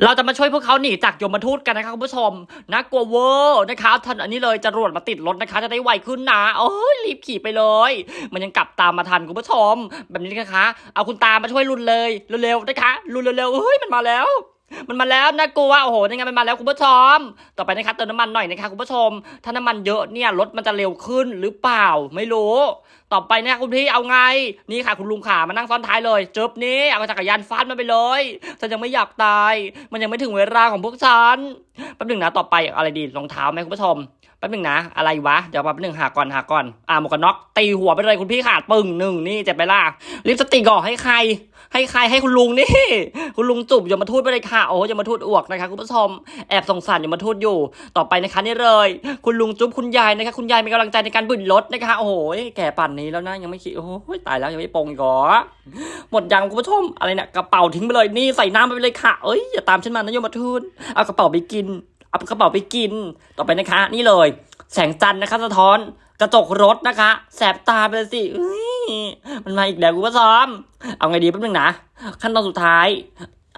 เราจะมาช่วยพวกเขาหนีจากยมทูตกันนะคะคุณผู้ชมน่ากลัวเวอร์นะคะท่านอันนี้เลยจรวดมาติดรถนะคะ จะได้ไวขึ้นนะโอ้ยรีบขี่ไปเลย มันยังกลับตามมาทันคุณผู้ชม แบบนี้นะคะ เอาคุณตามาช่วยรุนเลยเร็วๆนะคะรุนเร็วๆเฮ้ยมันมาแล้ว มันมาแล้วนะกลัวโอ้โหยังไงมันมาแล้วคุณผู้ชม ต่อไปนะคะเติมน้ำมันหน่อยนะคะคุณผู้ชม ถ้าน้ำมันเยอะเนี่ยรถมันจะเร็วขึ้นหรือเปล่าไม่รู้ ต่อไปนะคะคุณพี่เอาไง นี่ค่ะคุณลุงขามานั่งซ้อนท้ายเลยจบนี้เอาจักรยานฟาดมันไปเลยฉันยังไม่อยากตาย มันยังไม่ถึงเวลาของพวกฉันแป๊บหนึ่งนะต่อไปอะไรดีรองเท้าไหมคุณผู้ชม ป๊บหนึ่งนะ อะไรวะ เดี๋ยวแป๊บหนึ่งหาก่อนหาก่อน อ่าหมวกกันน็อกตีหัวไปเลยคุณพี่ขาดปึ้งหนึ่งนี่เจ็บไปล่ะลิปสติกก่อให้ใคร ให้ใครให้คุณลุงนี่ คุณลุงจุบอย่ามาทูดไปเลยค่ะ โอ้อย่ามาทูดอวกนะคะคุณผู้ชมแอบสงสารอย่ามาทูดอยู่ ต่อไปนะคะนี่เลย คุณลุงจุ๊บคุณยายนะคะคุณยายมีกำลังใจในการบึนรถนะคะ โอ้โหแก่ป่นนี้แล้วนะยังไม่คิดโอ้โหตายแล้วยังไม่ปงอีกเหรอหมดยังคุณผู้ชมอะไรเนี่ยกระเป๋าทิ้งไปเลยนี่ใส่น้ำไปเลยค่ะ เอ้ยอย่าตามฉันมานะโยมมาทูดเอากระเป๋าไปกิน เอากระเป๋าไปกิน ต่อไปนะคะ นี่เลย แสงจันทร์นะคะ สะท้อนกระจกรถนะคะ แสบตาไปเลยสิมันมาอีกแล้วคุณผู้ชมเอาไงดีแป๊บนึงนะ ขั้นตอนสุดท้าย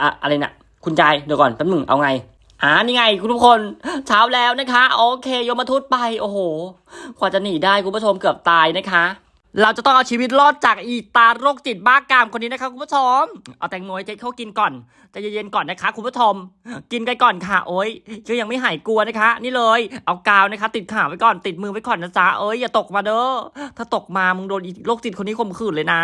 อะอะไรนะคุณยายเดี๋ยวก่อนแป๊บนึงเอาไงอ่านี่ไงคุณทุกคนเช้าแล้วนะคะ โอเคโยมทูตไป โอ้โหกว่าจะหนีได้คุณผู้ชมเกือบตายนะคะ เราจะต้องเอาชีวิตรอดจากอีตาโรคจิตบ้ากามคนนี้นะคะคุณผู้ชม เอาแตงโมให้เจ๊เขากินก่อนใจเย็นๆก่อนนะคะ คุณผู้ชม กินกันก่อนค่ะ โอ้ยก็ยังไม่หายกลัวนะคะ นี่เลย เอากาวนะคะ ติดขาไว้ก่อน ติดมือไว้ก่อนนะจ๊ะ เอ้ยอย่าตกมาเด้อ ถ้าตกมามึงโดนอีโรคจิตคนนี้ข่มขืนเลยนะ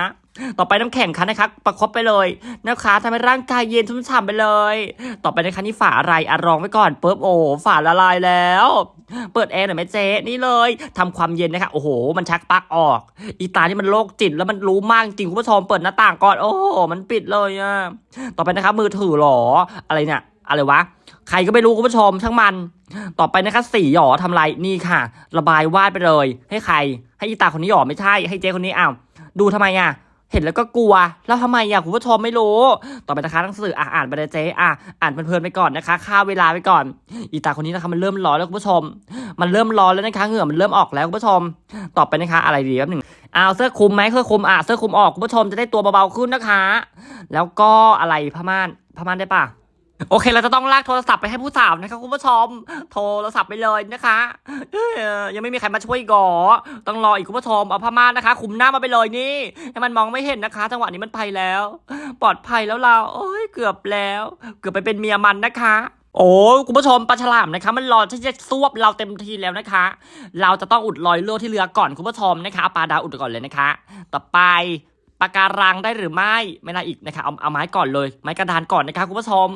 ต่อไปน้ำแข็งค่ะนะคะ ประคบไปเลยนะคะทำให้ร่างกายเย็นชุ่มฉ่ำไปเลย ต่อไปนะคะนี่ฝาอะไรอะรองไว้ก่อนเปุ๊บโอ้ฝาละลายแล้ว เปิดแอร์หน่อยไหมเจ๊นี่เลยทำความเย็นนะคะโอ้โห มันชักปลั๊กออก อีตานี่มันโรคจิตแล้วมันรู้มากจริงคุณผู้ชมเปิดหน้าต่างก่อน โอ้โหมันปิดเลยอะต่อไปนะคะมือถือหรออะไรเนี่ยอะไรวะใครก็ไม่รู้คุณผู้ชมช่างมัน ต่อไปนะคะสีหยอทำไรนี่ค่ะ ระบายวาดไปเลย ให้ใคร ให้อีตาคนนี้หยอไม่ใช่ให้เจ๊คนนี้อ้าวดูทำไมอะ เห็นแล้วก็กลัว แล้วทำไมอะคุณผู้ชมไม่รู้ ต่อไปนะคะหนังสืออะอ่านไปเลยเจ๊อะอ่านเพลินๆไปก่อนนะคะฆ่าเวลาไปก่อน อีตาคนนี้นะคะมันเริ่มร้อนแล้วคุณผู้ชม มันเริ่มร้อนแล้วนะคะเหงื่อมันเริ่มออกแล้วคุณผู้ชม ต่อไปนะคะ อะไรดีแป๊บหนึ่งเอาเสื้อคลุมไหมเสื้อคลุมอะเสื้อคลุมออกคุณผู้ชมจะได้ตัวเบาๆขึ้นนะคะ แล้วก็อะไรผ้าม่านผ้าม่านได้ปะ โอเค เราจะต้องลากโทรศัพท์ไปให้ผู้สาวนะคะคุณผู้ชม โทรศัพท์ไปเลยนะคะยังไม่มีใครมาช่วยก่อ ต้องรออีกคุณผู้ชมเอาผ้าม่านนะคะ คุมหน้ามาไปเลยนี่ให้มันมองไม่เห็นนะคะ จังหวะนี้มันภัยแล้ว ปลอดภัยแล้วเราโอ้ยเกือบแล้ว เกือบไปเป็นเมียมันนะคะโอ้คุณผู้ชมปลาฉลามนะคะ มันรอที่จะซวบเราเต็มทีแล้วนะคะ เราจะต้องอุดรอยเลือดที่เรือก่อนคุณผู้ชมนะคะปลาดาวอุดก่อนเลยนะคะ ต่อไป ปากการังได้หรือไม่ไม่น่าอีกนะคะเอาเอาไม้ก่อนเลย ไม้กระดานก่อนนะคะคุณผู้ชม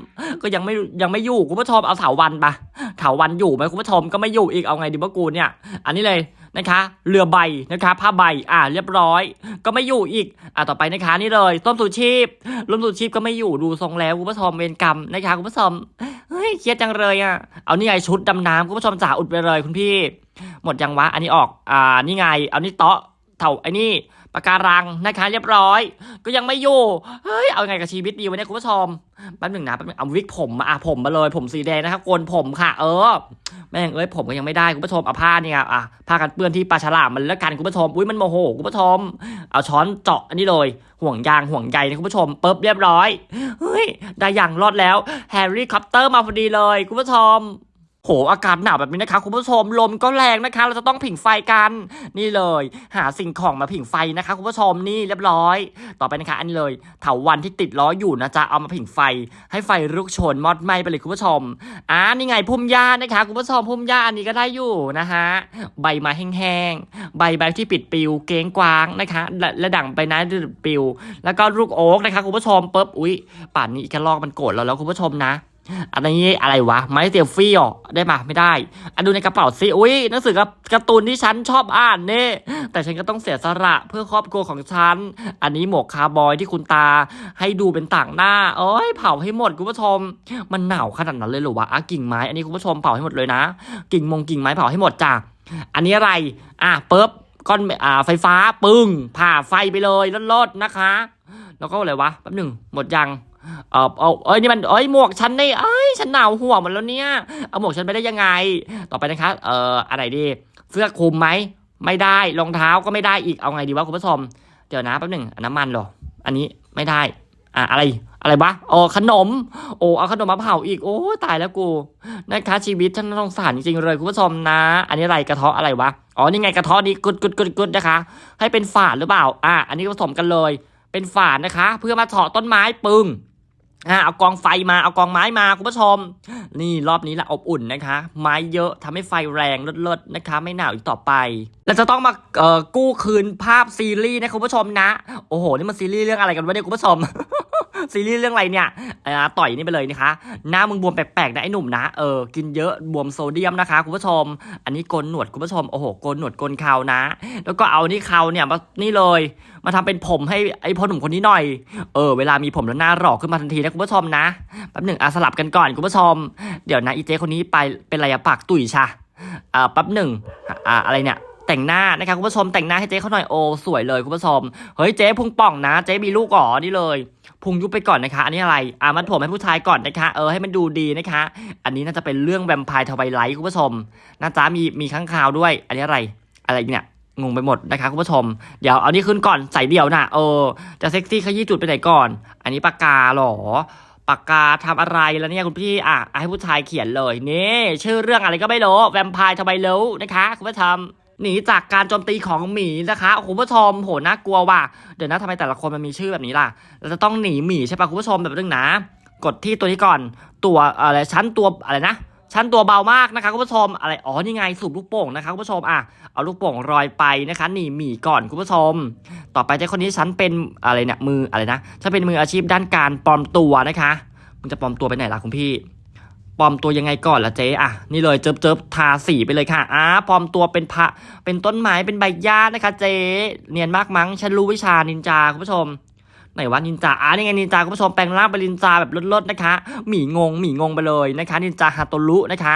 ก็ยังไม่ยังไม่อยู่คุณผู้ชมเอาเถาวันปะเถาวันอยู่ไหมคุณผู้ชมก็ไม่อยู่อีกเอาไงดีวะกูเนี่ย อันนี้เลยนะคะเรือใบนะคะผ้าใบอ่าเรียบร้อย ก็ไม่อยู่อีกอ่าต่อไปนะคะนี่เลยต้มสูชีพร่มสูชีพก็ไม่อยู่ดูทรงแล้วคุณผู้ชมเวรกรรมนะคะคุณผู้ชมเฮ้ยเครียดจังเลยอะเอานี่ไงชุดดำน้ำคุณผู้ชมจ๋าอุดไปเลยคุณพี่ หมดยังวะอันนี้ออกอ่านี่ไง เอานี่เตาะเถาไอ้นี่ ปากการังนะคะ เรียบร้อย ก็ยังไม่อยู่เฮ้ยเอาไงกับชีวิตดีวะเนี่ยคุณผู้ชมแป๊บหนึ่งนะแป๊บหนึงเอาวิกผมมาอะผมมาเลย ผมสีแดงนะครับโกนผมค่ะ เออแม่งเอ้ยผมก็ยังไม่ได้คุณผู้ชมเอาผ้าเนี่ยอะผ้ากันเปื้อนที่ปลาฉลามมันแล้วกันคุณผู้ชมอุ้ยมันโมโหคุณผู้ชมเอาช้อนเจาะอันนี้เลยห่วงยางห่วงใยนะคุณผู้ชมปุ๊บเรียบร้อยเฮ้ยได้อย่างรอดแล้วแฮร์รี่คอปเตอร์มาพอดีเลย คุณผู้ชม โหอากาศหนาวแบบนี้นะคะคุณผู้ชมลมก็แรงนะคะ เราจะต้องผิงไฟกันนี่เลย หาสิ่งของมาผิงไฟนะคะคุณผู้ชมนี่เรียบร้อย ต่อไปนะคะอันนี้เลยเถาวันที่ติดล้ออยู่นะจ๊ะเอามาผิงไฟ ให้ไฟลุกโชนมอดไหมไปเลยคุณผู้ชมอ่านี่ไงพุ่มหญ้านะคะคุณผู้ชมพุ่มหญ้าอันนี้ก็ได้อยู่นะฮะใบไม้แห้งๆใบใบที่ปิดปิวเก้งกวางนะคะและและดั่งใบไม้ที่ปิดปิว แล้วก็ลูกโอ๊กนะคะคุณผู้ชมปุ๊บอุ๊ยป่านนี้อีกระลอกมันโกรธเราแล้วคุณผู้ชมนะ อันนี้อะไรวะไม้เตียฟี่อะได้มาไม่ได้ อันดูในกระเป๋าสิอุ้ยหนังสือการ์ตูนที่ฉันชอบอ่านเน่แต่ฉันก็ต้องเสียสละเพื่อครอบครัวของฉัน อันนี้หมวกคาร์บอยที่คุณตา ให้ดูเป็นต่างหน้าเอ้ยเผาให้หมดคุณผู้ชม มันหนาวขนาดนั้นเลยหรอวะอะกิ่งไม้อันนี้คุณผู้ชมเผาให้หมดเลยนะ กิ่งมงกิ่งไม้เผาให้หมดจ้ะอันนี้อะไร อะปุ๊บก้อนอ่าไฟฟ้าปึ้งผ่าไฟไปเลยลดๆนะคะ แล้วก็อะไรวะแป๊บหนึ่งหมดยัง เออเอาเอ้ยนี่มันเอ้ยหมวกฉันนี่เอ้ยฉันหนาวหัวหมดแล้วเนี่ย เอาหมวกฉันไปได้ยังไง ต่อไปนะคะ เอ่ออะไรดีเสื้อคลุมไหมไม่ได้รองเท้าก็ไม่ได้อีกเอาไงดีวะคุณผู้ชมเดี๋ยวนะแป๊บหนึ่งน้ำมันหรอ อันนี้ไม่ได้ อะอะไรอะไรวะโอ้ขนม โอ้เอาขนมมาเผาอีกโอ้ตายแล้วกูนะคะชีวิตฉันน่าสงสารจริงๆเลยคุณผู้ชมนะ อันนี้อะไรกระเทาะอะไรวะอ๋อนี่ไงกระเทาะนี้กุดกุดกุดกุดนะคะ ให้เป็นฝาดหรือเปล่า อะอันนี้ผสมกันเลย เป็นฝาดนะคะ เพื่อมาเฉาะต้นไม้ปึ้ง อ่าเอากองไฟมาเอากองไม้มาคุณผู้ชม นี่รอบนี้ละอบอุ่นนะคะ ไม้เยอะทำให้ไฟแรงเลิศๆนะคะ ไม่หนาวอีกต่อไปแล้วจะต้องมาเอ่อกู้คืนภาพซีรีส์นะคุณผู้ชมนะ โอ้โห นี่มันซีรีส์เรื่องอะไรกันวะเนี่ยคุณผู้ชม ซีรีส์เรื่องอะไรเนี่ยต่อยนี่ไปเลยนะคะ หน้ามึงบวมแปลกๆนะไอ้หนุ่มนะเออกินเยอะบวมโซเดียมนะคะคุณผู้ชม อันนี้โกนหนวดคุณผู้ชมโอ้โหโกนหนวดโกนเขานะ แล้วก็เอานี่เขาเนี่ยมานี่เลย มาทำเป็นผมให้ไอ้พ่อหนุ่มคนนี้หน่อยเออเวลามีผมแล้วหน้าหล่อขึ้นมาทันทีนะคุณผู้ชมนะแป๊บหนึ่งอะสลับกันก่อนคุณผู้ชม เดี๋ยวนะอีเจคนนี้ไปเป็นไรอะปากตุ๋ยชะอ่าแป๊บหนึ่งอ่าอะไรเนี่ยแต่งหน้านะคะคุณผู้ชมแต่งหน้าให้เจ๊เขาหน่อยโอ้สวยเลยคุณผู้ชมเฮ้ยเจ๊พุงป่องนะ เจ๊มีลูกอ๋อนี่เลย พุงยุบไปก่อนนะคะ อันนี้อะไรอ่ามัดผมให้ผู้ชายก่อนนะคะ เออให้มันดูดีนะคะ อันนี้น่าจะเป็นเรื่องแวมไพร์ทวายไลท์คุณผู้ชมน่าจะมีมีข้างคาวด้วย อันนี้อะไรอะไรเนี่ยงงไปหมดนะคะคุณผู้ชม เดี๋ยวเอานี่ขึ้นก่อนใส่เดี่ยวนะเออจะเซ็กซี่ขยี้จุดไปไหนก่อน อันนี้ปากกาหรอปากกาทำอะไรแล้วเนี่ยคุณพี่อะอะให้ผู้ชายเขียนเลยนี่ชื่อเรื่องอะไรก็ไม่รู้แวมไพร์ทำไมรู้นะคะคุณผู้ชม หนีจากการโจมตีของหมีนะคะคุณผู้ชมโหน่ากลัวว่ะเดี๋ยวนะทำไมแต่ละคนมันมีชื่อแบบนี้ล่ะ เราจะต้องหนีหมีใช่ปะคุณผู้ชมแบบนึงนะ กดที่ตัวนี้ก่อนตัวอะไรชั้นตัวอะไรนะชั้นตัวเบามากนะคะคุณผู้ชมอะไรอ๋อนี่ไงสูบลูกโป่งนะคะคุณผู้ชมอะเอาลูกโป่งรอยไปนะคะหนีหมีก่อนคุณผู้ชม ต่อไปเจ้าคนนี้ฉันเป็นอะไรเนี่ยมืออะไรนะฉันเป็นมืออาชีพด้านการปลอมตัวนะคะมึงจะปลอมตัวไปไหนล่ะคุณพี่ ปลอมตัวยังไงก่อนล่ะเจ๊อะนี่เลยเจิบเจิบทาสีไปเลยค่ะอะปลอมตัวเป็นพระเป็นต้นไม้เป็นใบหญ้านะคะ เจ๊เนียนมากมั้งฉันรู้วิชานินจาคุณผู้ชมไหนวะนินจาอะนี่ไงนินจาคุณผู้ชมแปลงร่างเป็นนินจาแบบลิศๆนะคะ หมีงงหมีงงไปเลยนะคะ นินจาฮาโตรุนะคะ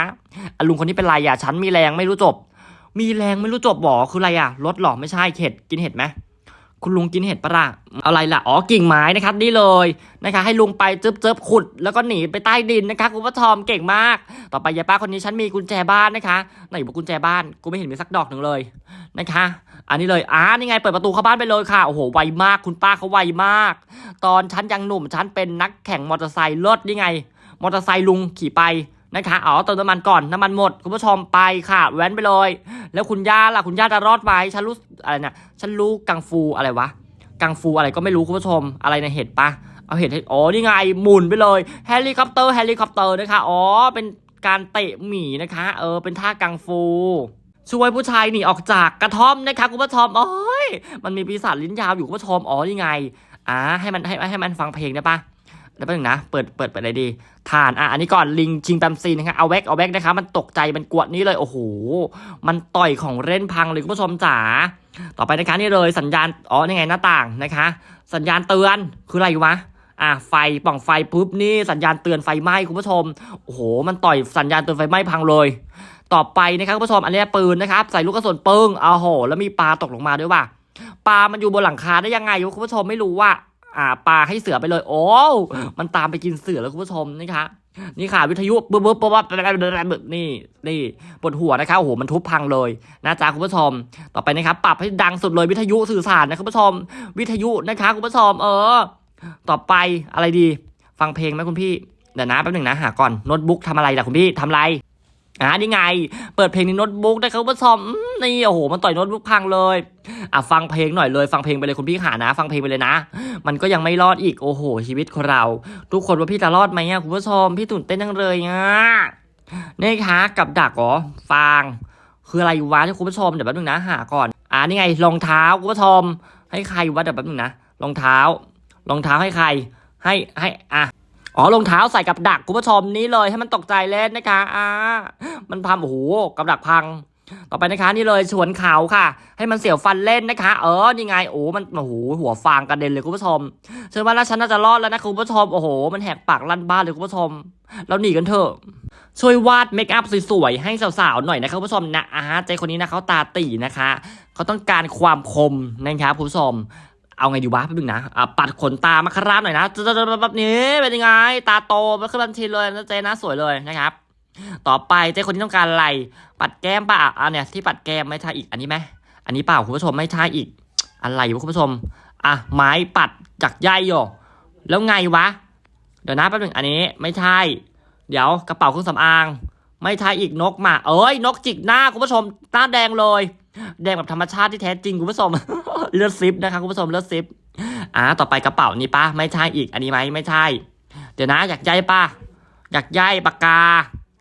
อะลุงคนนี้เป็นไรอะฉันมีแรงไม่รู้จบ มีแรงไม่รู้จบบ่อคืออะไรอะรถหรอไม่ใช่เห็ดกินเห็ดไหม คุณลุงกินเห็ดปะล่ะอะไรล่ะ อ๋อ กิ่งไม้นะครับ นี่เลยนะคะ ให้ลุงไปเจึ๊บจึ๊บขุด แล้วก็หนีไปใต้ดินนะคะ คุณผู้ชมเก่งมาก ต่อไปยายป้าคนนี้ฉันมีกุญแจบ้านนะคะ ไหนบอกกุญแจบ้าน กูไม่เห็นมีสักดอกหนึ่งเลยนะคะ อันนี้เลย อ่า นี่ไง เปิดประตูเข้าบ้านไปเลยค่ะ โอ้โห ไวมาก คุณป้าเขาไวมาก ตอนฉันยังหนุ่ม ฉันเป็นนักแข่งมอเตอร์ไซค์รถนี่ไง มอเตอร์ไซค์ลุงขี่ไป นะคะอ๋อเติมน้ำมันก่อนน้ำมันหมด คุณผู้ชมไปค่ะ แว้นไปเลย แล้วคุณย่าล่ะคุณย่าจะรอดไหมฉันรู้อะไรนะฉันรู้กังฟูอะไรวะกังฟูอะไรก็ไม่รู้คุณผู้ชมอะไรในเห็ดปะเอาเห็ดให้อ๋อนี่ไงหมุนไปเลยเฮลิคอปเตอร์เฮลิคอปเตอร์นะคะอ๋อเป็นการเตะหมีนะคะ เออเป็นท่ากังฟูช่วยผู้ชายหนีออกจากกระท่อมนะคะคุณผู้ชมโอ้ยมันมีปีศาจลิ้นยาวอยู่คุณผู้ชมอ๋อนี่ไงอ่าให้มันให้ให้มันฟังเพลงได้ปะ เดี๋ยวแป๊บนึงนะ เปิด เปิดเปิดอะไรดีทาน อะ อันนี้ก่อน ลิงชิงแปมซีนะคะเอาแวกเอาแวกนะคะมันตกใจ มันกวดนี่เลย โอ้โห มันต่อยของเล่นพังเลยคุณผู้ชมจ๋า ต่อไปนะคะนี่เลยสัญญาณ อ๋อ นี่ไงหน้าต่างนะคะ สัญญาณเตือน คืออะไรวะ อะ ไฟ ป่องไฟปุ๊บนี่ สัญญาณเตือนไฟไหม้คุณผู้ชม โอ้โห มันต่อยสัญญาณเตือนไฟไหม้พังเลย ต่อไปนะครับคุณผู้ชม อันนี้ปืนนะครับ ใส่ลูกกระสุนปึ้งอ้าโห แล้วมีปลาตกลงมาด้วยว่ะ ปลา มันอยู่บนหลังคาได้ยังไงคุณผู้ชมไม่รู้ว่า อ่าปลาให้เสือไปเลย โอ้มันตามไปกินเสือแล้วคุณผู้ชมนะคะนี่ค่ะวิทยุบึ๊บบึ๊บปึ๊บปึ๊บนี่นี่ปวดหัวนะคะโอ้โหมันทุบพังเลยนะจ๊ะคุณผู้ชม ต่อไปนะครับปรับให้ดังสุดเลยวิทยุสื่อสารนะคุณผู้ชม วิทยุนะคะคุณผู้ชม เออ ต่อไปอะไรดี ฟังเพลงไหมคุณพี่เดี๋ยวนะแป๊บหนึ่งนะหาก่อนโน้ตบุ๊กทำอะไรล่ะคุณพี่ทำอะไร อ่านี่ไง เปิดเพลงในโน้ตบุ๊กได้ครับคุณผู้ชมอืมนี่โอ้โห มันต่อยโน้ตบุ๊กพังเลยอะฟังเพลงหน่อยเลย ฟังเพลงไปเลยคุณพี่ขานะ ฟังเพลงไปเลยนะ มันก็ยังไม่รอดอีกโอ้โห ชีวิตของเรา ทุกคนว่าพี่จะรอดไหมอะคุณผู้ชมพี่ตื่นเต้นจังเลยอะนี่คะกับดักเหรอฟางคืออะไรวะที่คุณผู้ชมเดี๋ยวแป๊บนึงนะหาก่อนอ่านี่ไงรองเท้าคุณผู้ชมให้ใครวะเดี๋ยวแป๊บนึงนะรองเท้ารองเท้าให้ใคร ให้ให้อะ อ๋อรองเท้าใส่กับดักคุณผู้ชมนี้เลยให้มันตกใจเล่นนะคะอ่ามันพังโอ้โหกับดักพัง ต่อไปนะคะนี่เลยสวนเขาค่ะ ให้มันเสียวฟันเล่นนะคะ เออนี่ไงโอ้มันโอ้โหหัวฟางกระเด็นเลยคุณผู้ชมเชื่อว่าแล้วฉันน่าจะรอดแล้วนะคุณผู้ชมโอ้โห มันแหกปากลั่นบ้านเลยคุณผู้ชมเราหนีกันเถอะช่วยวาดเมคอัพสวยๆให้สาวๆหน่อยนะครับคุณผู้ชมนะอ่าใจคนนี้นะเขาตาตีนะคะเขาต้องการความคมนะครับคุณผู้ชม เอาไงดีวะแป๊บนึงนะอะปัดขนตามาคราบหน่อยนะแบบนี้เป็นยังไง ตาโตมาขึ้นบัญชีเลยนะเจนะสวยเลยนะครับ ต่อไปเจ๊คนนี้ต้องการอะไร ปัดแก้มป่ะอะเนี่ยที่ปัดแก้มไม่ใช่อีกอันนี้ไหมอันนี้เปล่าคุณผู้ชมไม่ใช่อีก อะไรวะคุณผู้ชมอะไม้ปัดจากใยโยแล้วไงวะ เดี๋ยวนะแป๊บนึงอันนี้ไม่ใช่ เดี๋ยวกระเป๋าเครื่องสำอาง ไม่ใช่อีกนกมา เอ้ย นกจิกหน้าคุณผู้ชมหน้าแดงเลย แดงแบบธรรมชาติที่แท้จริงคุณผู้ชม เลือดซิปนะคะคุณผู้ชมเลือดซิปอ่าต่อไปกระเป๋านี้ปะไม่ใช่อีกอันนี้ไหมไม่ใช่ เดี๋ยวนะอยากใยปะอยากใยปากกา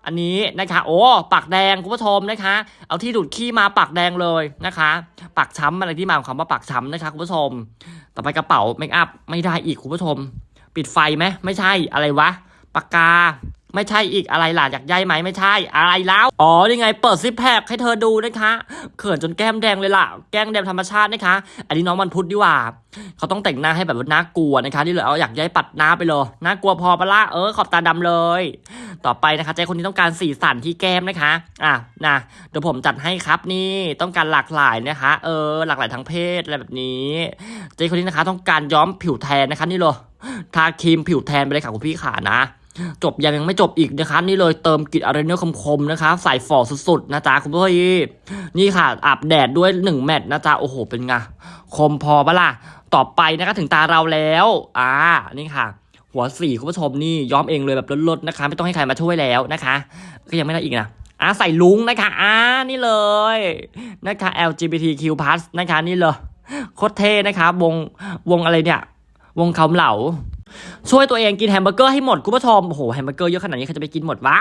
อันนี้นะคะโอ้ปากแดงคุณผู้ชมนะคะ เอาที่ดูดขี้มาปากแดงเลยนะคะปากช้ำอะไรที่มาของคำว่าปากช้ำนะคะคุณผู้ชม ต่อไปกระเป๋าเมคอัพไม่ได้อีกคุณผู้ชม ปิดไฟไหมไม่ใช่อะไรวะปากกา ไม่ใช่อีกอะไรล่ะอยากใยไหมไม่ใช่อะไรแล้ว อ๋อนี่ไงเปิดซิปแพคให้เธอดูนะคะเขินจนแก้มแดงเลยล่ะ แก้มแดงธรรมชาตินะคะ อันนี้น้องมันพุธดีกว่า เขาต้องแต่งหน้าให้แบบว่าน่ากลัวนะคะนี่เลยเอาอยากย้ายปัดหน้าไปเลยน่ากลัวพอปะละเออขอบตาดำเลย ต่อไปนะคะใจคนนี้ต้องการสีสันที่แก้มนะคะ อะนะเดี๋ยวผมจัดให้ครับนี่ต้องการหลากหลายนะคะ เออ หลากหลายทางเพศอะไรแบบนี้ใจคนนี้นะคะ ต้องการย้อมผิวแทนนะคะนี่เลยทาครีมผิวแทนไปเลยค่ะคุณพี่ขานะ จบยังยังไม่จบอีกนะคะนี่เลยเติมกลิตอะไรเนื้อคมๆนะคะใส่ฝ่อสุดๆนะจ๊ะคุณพี่นี่ค่ะอาบแดดด้วยหนึ่งแมตต์นะจ๊ะโอ้โหเป็นไงคมพอปะล่ะต่อไปนะคะถึงตาเราแล้ว อ่านี่ค่ะ หัวสีคุณผู้ชมนี่ย้อมเองเลยแบบลดๆนะคะ ไม่ต้องให้ใครมาช่วยแล้วนะคะ ก็ยังไม่ได้อีกนะอ่าใส่ลุงนะคะอ่านี่เลยนะคะ LGBTQ+ นะคะนี่เลยโคตรเท่นะคะวงวงอะไรเนี่ย วงคำเหล่าช่วยตัวเองกินแฮมเบอร์เกอร์ให้หมดคุณผู้ชมโอ้โหแฮมเบอร์เกอร์เยอะขนาดนี้ใครจะไปกินหมดวะ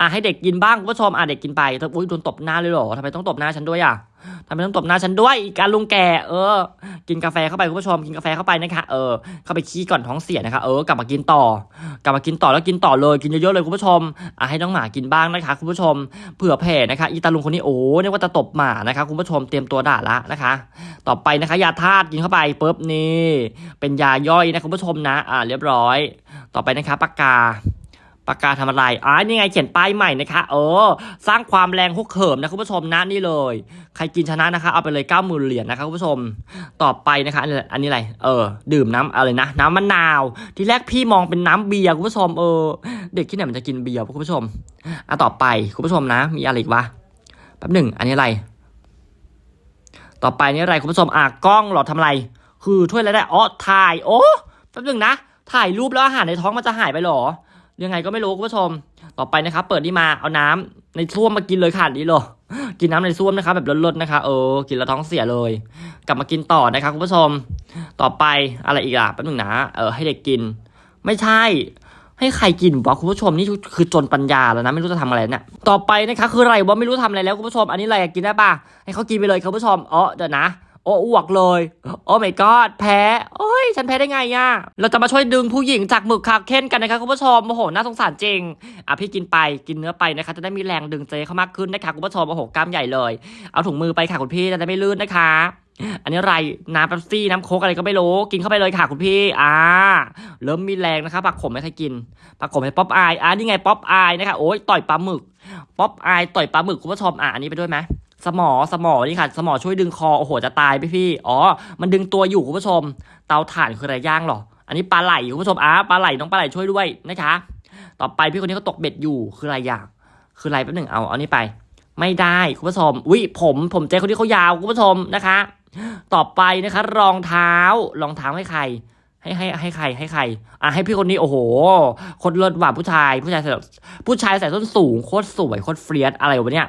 อะให้เด็กกินบ้างคุณผู้ชมอะเด็กกินไปแต่อุ้ยโดนตบหน้าเลยเหรอทำไมต้องตบหน้าฉันด้วยอะ ทำไมต้องตบหน้าฉันด้วยอีกการลุงแก่เออ กินกาแฟเข้าไปคุณผู้ชมกินกาแฟเข้าไปนะคะเออเข้าไปขี้ก่อนท้องเสียนะคะเออกลับมากินต่อ กลับมากินต่อแล้วกินต่อเลยกินเยอะๆเลยคุณผู้ชมอะให้น้องหมากินบ้างนะคะคุณผู้ชมเผื่อแผ่นะคะอีตาลุงคนนี้โอ้เรียกว่าจะตบหมานะคะคุณผู้ชมเตรียมตัวด่าละนะคะ ต่อไปนะคะ ยาธาตุกินเข้าไปปุ๊บนี่เป็นยาย่อยนะคุณผู้ชมนะอ่าเรียบร้อย ต่อไปนะคะปากกา ปากกาทำอะไรอ่านี่ไงเขียนป้ายใหม่นะคะเออสร้างความแรงฮุกเหิมนะคุณผู้ชมนะนี่เลย ใครกินชนะนะคะ เอาไปเลยเก้าหมื่นเหรียญนะคะคุณผู้ชมต่อไปนะคะ อันนี้อะไรเออ ดื่มน้ำอะไรนะ น้ำมะนาว ที่แรกพี่มองเป็นน้ำเบียร์คุณผู้ชมเออ เด็กที่ไหนมันจะกินเบียร์คุณผู้ชมอะต่อไปคุณผู้ชมนะ มีอะไรอีกวะแป๊บหนึ่งอันนี้อะไร ต่อไปนี่อะไรคุณผู้ชมอะกล้องหรอทำอะไรคือช่วยอะไรได้อ๋อถ่ายโอ้แป๊บหนึ่งนะถ่ายรูปแล้วอาหารในท้องมันจะหายไปหรอ ยังไงก็ไม่รู้คุณผู้ชม ต่อไปนะครับ เปิดนี่มาเอาน้ำในส้วมมากินเลยค่ะนี่เลยกินน้ำในส้วมนะครับแบบลดๆนะคะเออกินแล้วท้องเสียเลย กลับมากินต่อนะคะคุณผู้ชม ต่อไปอะไรอีกอะแป๊บหนึงนะเออให้เด็กกิน ไม่ใช่ ให้ใครกินวะคุณผู้ชมนี่คือจนปัญญาแล้วนะไม่รู้จะทำอะไรเนี่ยต่อไปนะคะคืออะไรวะไม่รู้ทำอะไรแล้วคุณผู้ชม อันนี้อะไรกินได้ปะให้เขากินไปเลยคุณผู้ชมอ๋อเดี๋ยวนะ โอ้อ้วกเลย โอ้ my god แพ้โอ้ย ฉันแพ้ได้ไงอะเราจะมาช่วยดึงผู้หญิงจากหมึกคาเค้นกันนะคะคุณผู้ชมโอ้โหน่าสงสารจริง อะพี่กินไปกินเนื้อไปนะคะ จะได้มีแรงดึงเจเข้ามากขึ้นนะคะคุณผู้ชมโอ้โหกล้ามใหญ่เลย เอาถุงมือไปค่ะคุณพี่จะได้ไม่ลื่นนะคะอันนี้อะไรน้ำเป๊ปซี่น้ำโคกอะไรก็ไม่รู้กินเข้าไปเลยค่ะคุณพี่อ่าเริ่มมีแรงนะคะผักขมไม่ใครกินผักขมให้ป๊อปอายอ่านี่ไงป๊อปอายนะคะโอ้ยต่อยปลาหมึก ป๊อปอายต่อยปลาหมึกคุณผู้ชมอะอันนี้ไปด้วยไหม สมอสมอนี่ค่ะ สมอช่วยดึงคอ โอ้โห จะตายพี่พี่อ๋อ มันดึงตัวอยู่คุณผู้ชม เตาถ่านคืออะไรย่างหรอ อันนี้ปลาไหลคุณผู้ชมอะปลาไหลน้องปลาไหลช่วยด้วยนะคะ ต่อไปพี่คนนี้เขาตกเบ็ดอยู่คืออะไรอย่าง คืออะไรแป๊บหนึ่งเอาเอานี่ไป ไม่ได้คุณผู้ชมอุ้ยผมผมเจคนที่เขายาวคุณผู้ชมนะคะ ต่อไปนะคะ รองเท้ารองเท้าให้ใครให้ให้ให้ใครให้ใครอะให้พี่คนนี้โอ้โหโคตรเลิศว่ะผู้ชาย ผู้ชายใส่ผู้ชายใส่ส้นสูงโคตรสวยโคตรเฟียสอะไรวะเนี่ย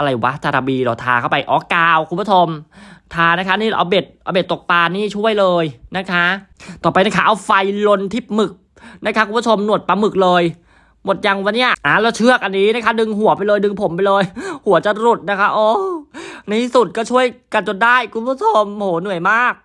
อะไรวะจาราบีเราทาเข้าไปอ๋อกาวคุณผู้ชมทานะคะนี่เอาเบ็ดเอาเบ็ดตกปลานี่ช่วยเลยนะคะ ต่อไปนะคะเอาไฟลนทิปหมึกนะคะคุณผู้ชมหนวดปลาหมึกเลย หมดยังวะเนี่ยอะเราเชือกอันนี้นะคะ ดึงหัวไปเลยดึงผมไปเลย หัวจะหลุดนะคะ โอ้ในที่สุดก็ช่วยกันจนได้คุณผู้ชมโหเหนื่อยมาก